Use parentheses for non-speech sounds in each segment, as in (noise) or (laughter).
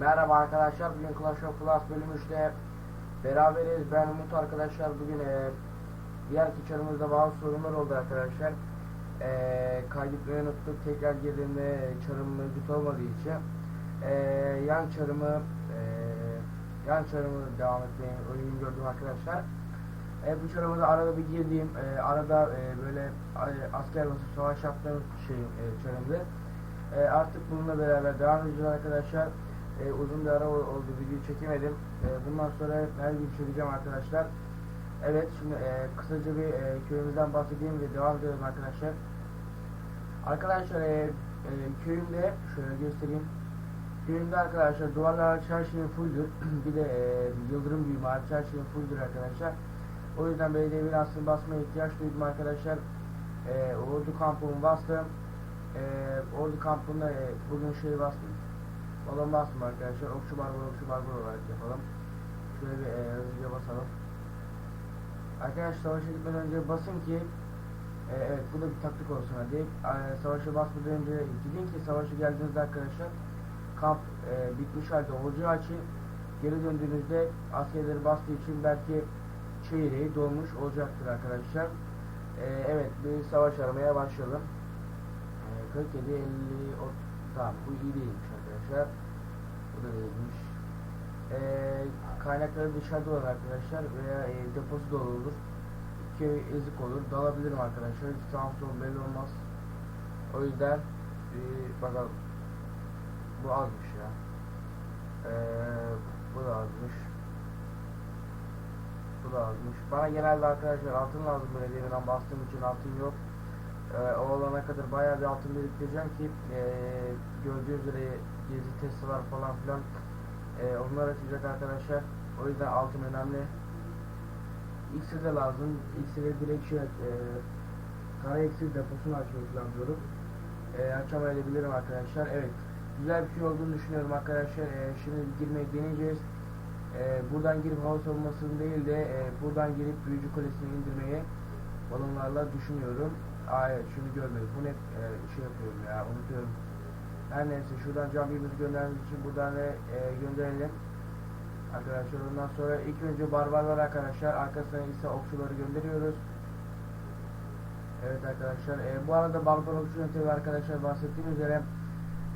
Merhaba arkadaşlar, bugün Clash of Clans bölüm 3'te beraberiz. Ben Umut arkadaşlar. Bugün e, diğer çarımızda bazı sorunlar oldu arkadaşlar. E, kaydetmeyi unuttuk. Tekrar girdiğimde çarım mevcut olmadığı için e, yan çarımı e, yan çarımı devam etmeyi uygun gördüm arkadaşlar. E, bu çarımıza arada bir girdiğim, e, arada e, böyle asker basıp savaş yaptığım şey e, çarımdı. E, artık bununla beraber devam edeceğiz arkadaşlar. E, uzun bir ara ol- oldu video çekemedim. E, bundan sonra her gün çekeceğim arkadaşlar. Evet şimdi e, kısaca bir e, köyümüzden bahsedeyim ve devam edelim arkadaşlar. Arkadaşlar e, e, köyümde şöyle göstereyim. Köyümde arkadaşlar duvarlar şeyin fulldür. (clears throat) bir de e, yıldırım her şeyin fulldür arkadaşlar. O yüzden belediye binasını basmaya ihtiyaç duydum arkadaşlar. E, ordu kampımı bastım. E, ordu kampında e, bugün şey bastım. Balon bastım arkadaşlar. Okçu barbar okçu barbar olarak yapalım. Şöyle bir e, hızlıca basalım. Arkadaşlar savaşa gitmeden önce basın ki e, evet bu da bir taktik olsun hadi. E, savaşa basmadan önce gidin ki savaşa geldiğinizde arkadaşlar kamp e, bitmiş halde olacağı açı geri döndüğünüzde askerleri bastığı için belki çeyreği dolmuş olacaktır arkadaşlar. E, evet bir savaş aramaya başlayalım. E, 47 50 o, tamam bu iyi değilmiş arkadaşlar. Bu da değilmiş. E, kaynakları dışarıda olan arkadaşlar veya e, deposu dolu olur. Köy ezik olur. Dalabilirim arkadaşlar. Hiç sol belli olmaz. O yüzden e, bakalım. Bu azmış ya. E, bu da azmış. Bu da azmış. Bana genelde arkadaşlar altın lazım böyle deminden bastığım için altın yok. Ee, o olana kadar bayağı bir altın biriktireceğim ki e, gördüğünüz üzere gezi testalar falan filan e, onlar açacak arkadaşlar. O yüzden altın önemli. İksir de lazım. İksiri direkt şey e, kara iksir deposunu açmayı planlıyorum. E, açamayabilirim arkadaşlar. Evet. Güzel bir şey olduğunu düşünüyorum arkadaşlar. E, şimdi girmeyi deneyeceğiz. E, buradan girip hava savunmasını değil de e, buradan girip büyücü kulesini indirmeyi balonlarla düşünüyorum. Aa evet şunu görmedim. Bu ne e, şey yapıyorum ya unutuyorum. Her neyse şuradan can birimizi göndermek için buradan da e, gönderelim. Arkadaşlar ondan sonra ilk önce barbarlar arkadaşlar arkasına ise okçuları gönderiyoruz. Evet arkadaşlar e, bu arada barbar okçu yöntemi arkadaşlar bahsettiğim üzere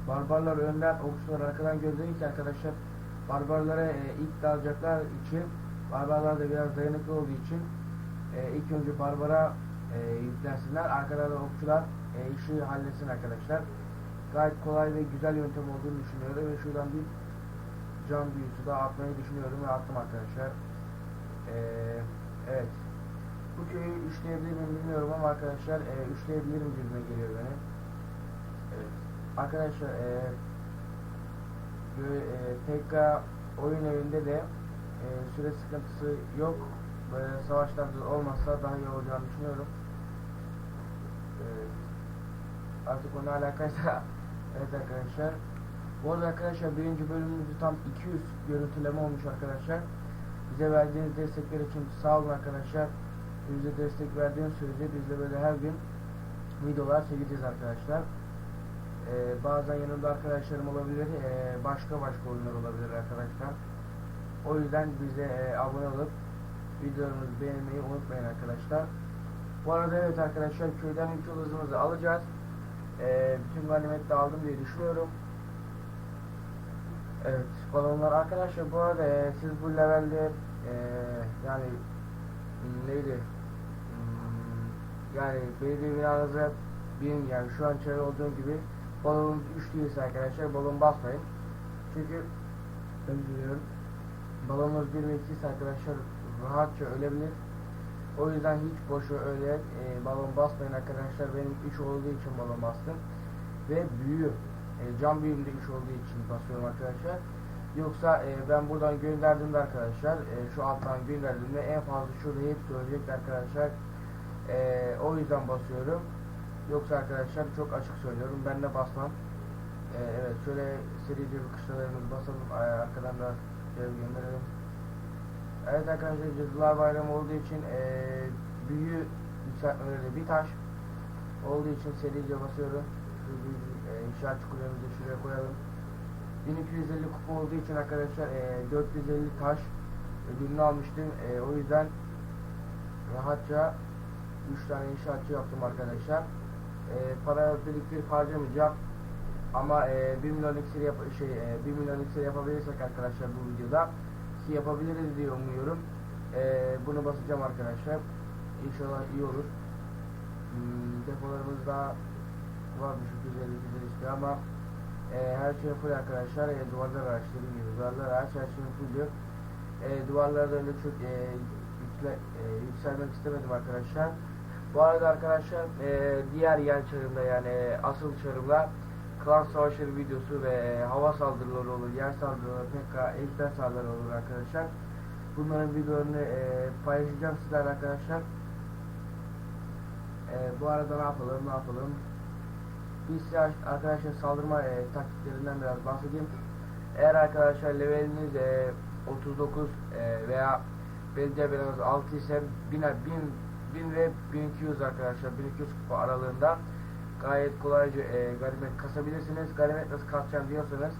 barbarlar önden okçuları arkadan gönderirken arkadaşlar barbarlara e, ilk dalacaklar için barbarlar da biraz dayanıklı olduğu için e, ilk önce barbara e, yüklensinler. Arkadan da okçular e, işi halletsin arkadaşlar. Gayet kolay ve güzel yöntem olduğunu düşünüyorum ve şuradan bir can büyüsü daha atmayı düşünüyorum ve attım arkadaşlar. E, evet. Bu köyü üçleyebilir miyim bilmiyorum ama arkadaşlar e, üçleyebilirim gibime geliyor benim. Evet. Arkadaşlar e, e, PK oyun evinde de e, süre sıkıntısı yok. Böyle savaşlarda olmazsa daha iyi olacağını düşünüyorum. Evet. Artık onunla alakaysa evet arkadaşlar. Bu arada arkadaşlar birinci bölümümüzü tam 200 görüntüleme olmuş arkadaşlar. Bize verdiğiniz destekler için sağ olun arkadaşlar. Bize destek verdiğiniz sürece biz de böyle her gün videolar çekeceğiz arkadaşlar. Ee, bazen yanımda arkadaşlarım olabilir, ee, başka başka oyunlar olabilir arkadaşlar. O yüzden bize ee, abone olup videolarımızı beğenmeyi unutmayın arkadaşlar. Bu arada evet arkadaşlar köyden ilk yol alacağız. Ee, bütün ganimet de aldım diye düşünüyorum. Evet balonlar arkadaşlar bu arada ee, siz bu levelde ee, yani hmm, neydi Hmm, yani belediye binanızı bin yani şu an çevre olduğum gibi balonun 3 değilse arkadaşlar balon basmayın. Çünkü özür diliyorum. Balonunuz 1 ve 2 ise arkadaşlar rahatça ölebilir. O yüzden hiç boşu öyle e, balon basmayın arkadaşlar. Benim 3 olduğu için balon bastım. Ve büyü. E, can büyüğümde 3 olduğu için basıyorum arkadaşlar. Yoksa e, ben buradan gönderdiğimde arkadaşlar e, şu alttan gönderdiğimde en fazla şurada hepsi ölecek arkadaşlar. E, o yüzden basıyorum. Yoksa arkadaşlar çok açık söylüyorum. Ben de basmam. E, evet şöyle serice bir kışlalarımızı basalım. Arkadan da gönderelim. Evet arkadaşlar Cadılar Bayramı olduğu için e, büyü yükseltmeleri bir taş olduğu için serice basıyorum. Şu büyü, e, inşaat çukurlarımızı şuraya koyalım. 1250 kupa olduğu için arkadaşlar e, 450 taş ödülünü almıştım. E, o yüzden rahatça 3 tane inşaatçı yaptım arkadaşlar. E, para biriktirip harcamayacağım. Ama e, 1 milyon iksir yap şey e, 1 milyon iksir yapabilirsek arkadaşlar bu videoda yapabiliriz diye umuyorum. E, bunu basacağım arkadaşlar. İnşallah iyi olur. Hmm, depolarımızda var bir 250 250 istiyor ama e, her şey full arkadaşlar. E, duvarlar araç gibi duvarlar araç her şey full diyor. E, duvarlarda öyle çok e, yükle, e, yükselmek istemedim arkadaşlar. Bu arada arkadaşlar e, diğer yan çarımda yani asıl çarımda klan savaşları videosu ve e, hava saldırıları olur, yer saldırıları, PK, ejder saldırıları olur arkadaşlar. Bunların videolarını e, paylaşacağım sizlerle arkadaşlar. E, bu arada ne yapalım, ne yapalım? Biz size arkadaşlar saldırma e, taktiklerinden biraz bahsedeyim. Eğer arkadaşlar leveliniz e, 39 e, veya belediye belanız 6 ise 1000, 1000, 1000 ve 1200 arkadaşlar 1200 kupa aralığında gayet kolayca e, ganimet kasabilirsiniz. Ganimet nasıl kasacağım diyorsanız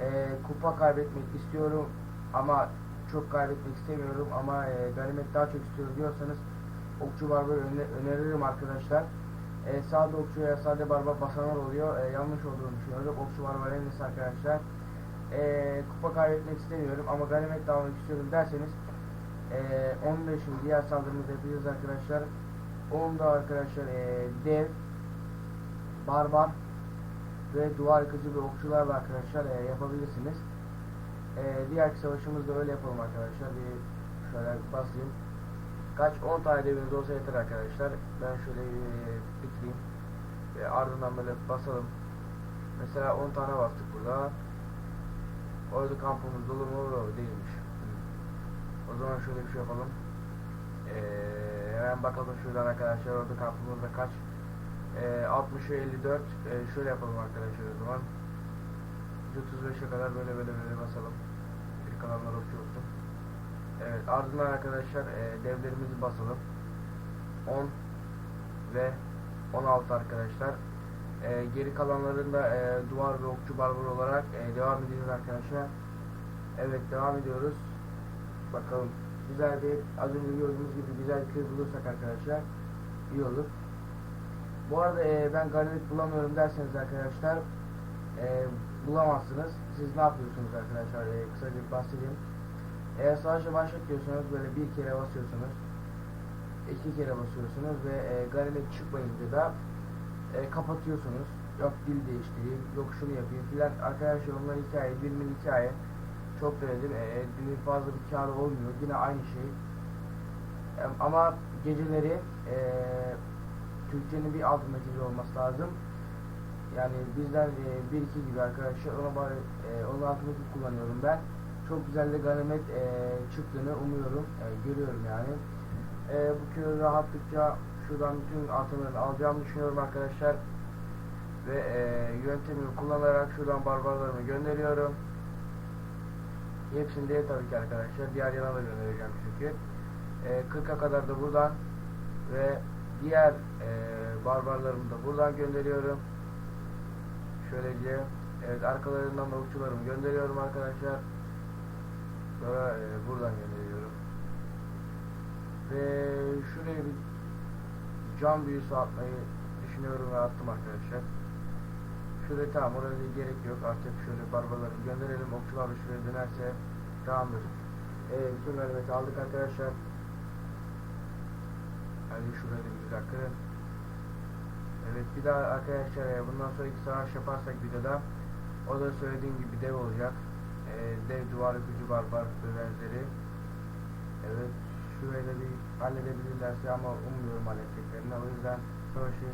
e, kupa kaybetmek istiyorum ama çok kaybetmek istemiyorum ama e, ganimet daha çok istiyorum diyorsanız okçu barbar öne, öneririm arkadaşlar. E, sağda okçu veya sade barbar basanlar oluyor. E, yanlış olduğunu düşünüyorum. Okçu barbar en iyisi arkadaşlar. E, kupa kaybetmek istemiyorum ama ganimet de almak istiyorum derseniz e, 15'in diğer saldırımızı yapacağız arkadaşlar. Onda arkadaşlar e, dev barbar ve duvar yıkıcı bir okçularla arkadaşlar e, yapabilirsiniz. E, diğer savaşımızda öyle yapalım arkadaşlar. Bir şöyle basayım. Kaç 10 tane deviniz olsa yeter arkadaşlar. Ben şöyle e, bitireyim. Ve ardından böyle basalım. Mesela 10 tane bastık burada. Orada kampımız dolu mu? Değilmiş. O zaman şöyle bir şey yapalım. Ee, hemen bakalım şuradan arkadaşlar orada kampımızda kaç? 60'a 54. Ee, şöyle yapalım arkadaşlar o zaman. 135'e kadar böyle böyle böyle basalım. Bir kalanlar olsun. Evet ardından arkadaşlar e, devlerimizi basalım. 10 ve 16 arkadaşlar. E, geri kalanlarında e, duvar ve okçu barbar olarak e, devam ediyoruz arkadaşlar. Evet devam ediyoruz. Bakalım güzel bir az önce gördüğünüz gibi güzel bir köy bulursak arkadaşlar iyi olur. Bu arada e, ben ganimet bulamıyorum derseniz arkadaşlar e, bulamazsınız. Siz ne yapıyorsunuz arkadaşlar? E, kısaca bir bahsedeyim. Eğer savaşa başlat diyorsanız böyle bir kere basıyorsunuz. iki kere basıyorsunuz ve e, ganimet çıkmayınca da e, kapatıyorsunuz. Yok dil değiştireyim, yok şunu yapayım filan. Arkadaşlar onlar hikaye, filmin hikaye. Çok denedim. E, büyük fazla bir karı olmuyor. Yine aynı şey. E, ama geceleri e, Türkçenin bir altındaki dil olması lazım. Yani bizden e, bir iki gibi arkadaşlar ona bari e, onun altındaki kullanıyorum ben. Çok güzel de ganimet e, çıktığını umuyorum. E, görüyorum yani. E, bu köyü rahatlıkça şuradan bütün altınlarını alacağımı düşünüyorum arkadaşlar. Ve e, yöntemimi kullanarak şuradan barbarlarımı gönderiyorum. Hepsini değil tabii ki arkadaşlar. Diğer yana da göndereceğim çünkü. E, 40'a kadar da buradan ve diğer e, barbarlarımı da buradan gönderiyorum. Şöylece evet arkalarından da okçularımı gönderiyorum arkadaşlar. Sonra e, buradan gönderiyorum. Ve şuraya bir cam büyüsü atmayı düşünüyorum ve attım arkadaşlar. Şuraya tamam oraya gerek yok artık şöyle barbarları gönderelim okçular da şuraya dönerse tamamdır. E, bütün aldık arkadaşlar. Hadi şuraya da bir kırın. Evet bir daha arkadaşlar e, bundan sonra iki savaş yaparsak videoda o da söylediğim gibi dev olacak. E, dev duvar gücü barbar ve benzeri. Evet şurayı da bir halledebilirlerse ama ummuyorum halledeceklerini. O yüzden savaşı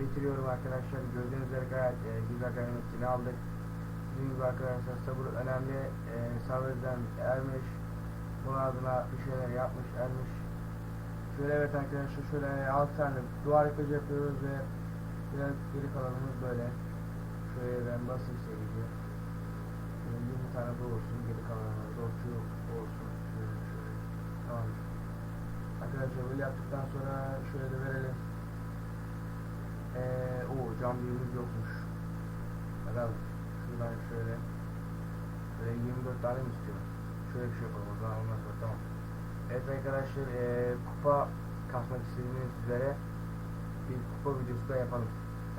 bitiriyorum arkadaşlar. Gördüğünüz üzere gayet e, güzel ganimetini aldık. Dediğim gibi arkadaşlar sabır önemli. E, sabreden ermiş. Bunun adına bir şeyler yapmış, ermiş. Şöyle evet arkadaşlar şöyle 6 tane duvar yıkıcı yapıyoruz ve biraz geri kalanımız böyle. Şöyle ben basayım 20 tane bu olsun geri kalanımız okçu olsun. Şöyle şöyle. Tamam. Arkadaşlar böyle yaptıktan sonra şöyle de verelim. Eee o cam büyüğümüz yokmuş. Bakalım. Şuradan şöyle. 4 tane mi istiyor? Şöyle bir şey yapalım o zaman ondan sonra tamam. Evet arkadaşlar e, kupa kasmak istediğiniz üzere bir kupa videosu da yapalım.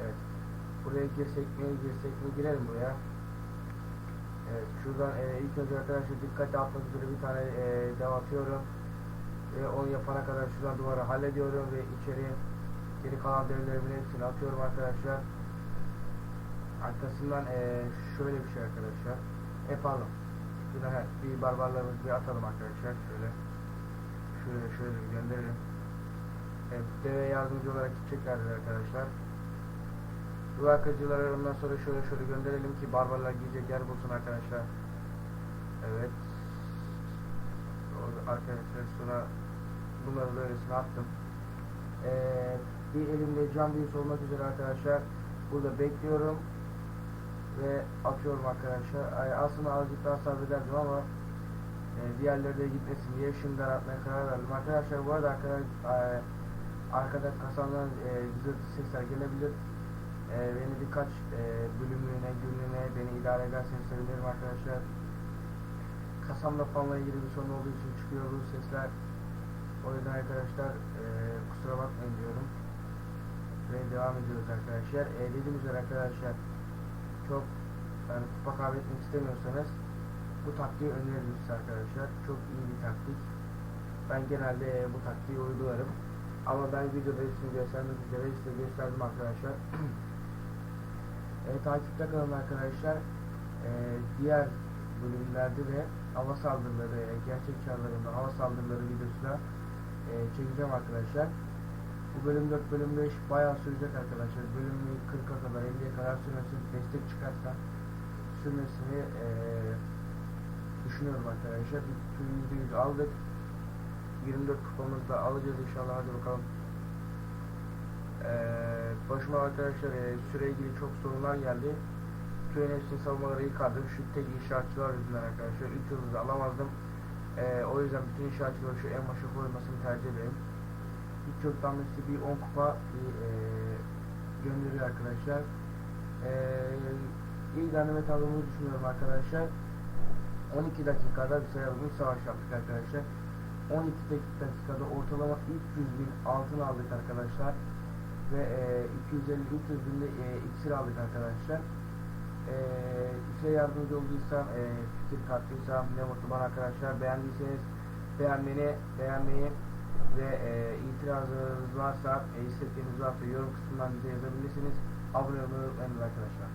Evet. Buraya girsek mi girsek mi girelim buraya. Evet şuradan e, ilk önce arkadaşlar dikkatli atmak üzere bir tane e, dev atıyorum. Ve onu yapana kadar şuradan duvarı hallediyorum ve içeri geri kalan devlerimin hepsini atıyorum arkadaşlar. Arkasından e, şöyle bir şey arkadaşlar. Pardon. Şuradan he, bir barbarlarımızı bir atalım arkadaşlar. Şöyle. Şöyle şöyle gönderelim. Evet, deve yardımcı olarak gideceklerdir arkadaşlar. Bu akıcıları ondan sonra şöyle şöyle gönderelim ki barbarlar gidecek yer bulsun arkadaşlar. Evet. Arkadaşlar sonra bunları böylesine attım. Ee, bir elimde cam büyüsü olmak üzere arkadaşlar. Burada bekliyorum. Ve atıyorum arkadaşlar. Aslında azıcık daha sabrederdim ama e, diğerleri de gitmesin diye şimdiden atmaya karar verdim. Arkadaşlar bu arada arkadaşlar e, arkada kasandan e, cızırtı sesler gelebilir. E, beni birkaç e, bölümlüğüne, günlüğüne beni idare ederseniz sevinirim arkadaşlar. Kasamla fanla ilgili bir sorun olduğu için çıkıyor bu sesler. O yüzden arkadaşlar e, kusura bakmayın diyorum. Ve devam ediyoruz arkadaşlar. E, dediğim üzere arkadaşlar çok yani kupa kaybetmek istemiyorsanız bu taktiği öneririm size arkadaşlar. Çok iyi bir taktik. Ben genelde e, bu taktiği uygularım. Ama ben videoda hepsini göstermek üzere size gösterdim arkadaşlar. (clears throat) e, takipte kalın arkadaşlar. E, diğer bölümlerde de hava saldırıları, e, gerçek çağlarında hava saldırıları videosuna e, çekeceğim arkadaşlar. Bu bölüm 4, bölüm 5 bayağı sürecek arkadaşlar. Bölüm 40'a kadar, 50'ye kadar sürmesini destek çıkarsa sürmesini e, düşünüyorum arkadaşlar. Bütün %100 aldık. 24 kupamızı da alacağız inşallah. Hadi bakalım. Ee, başıma arkadaşlar e, süre ilgili çok sorunlar geldi. Köyün hepsini savunmaları yıkardım. Şu tek inşaatçılar yüzünden arkadaşlar. 3 yıldızı alamazdım. Ee, o yüzden bütün inşaatçıları şu en başa koymasını tercih ederim. Hiç yoktan size bir 10 kupa bir, e, gönderiyor arkadaşlar. Ee, iyi ganimet aldığımızı düşünüyorum arkadaşlar. 12 dakikada sayalım savaş yaptık arkadaşlar. 12 dakikada ortalama 300 bin altın aldık arkadaşlar. Ve e, 250-300 bin de e, iksir aldık arkadaşlar. E, size yardımcı olduysam, e, fikir kattıysam ne mutlu bana arkadaşlar. Beğendiyseniz beğenmeni, beğenmeyi ve e, itirazınız varsa, e, istekleriniz varsa yorum kısmından bize yazabilirsiniz. Abone olmayı unutmayın arkadaşlar.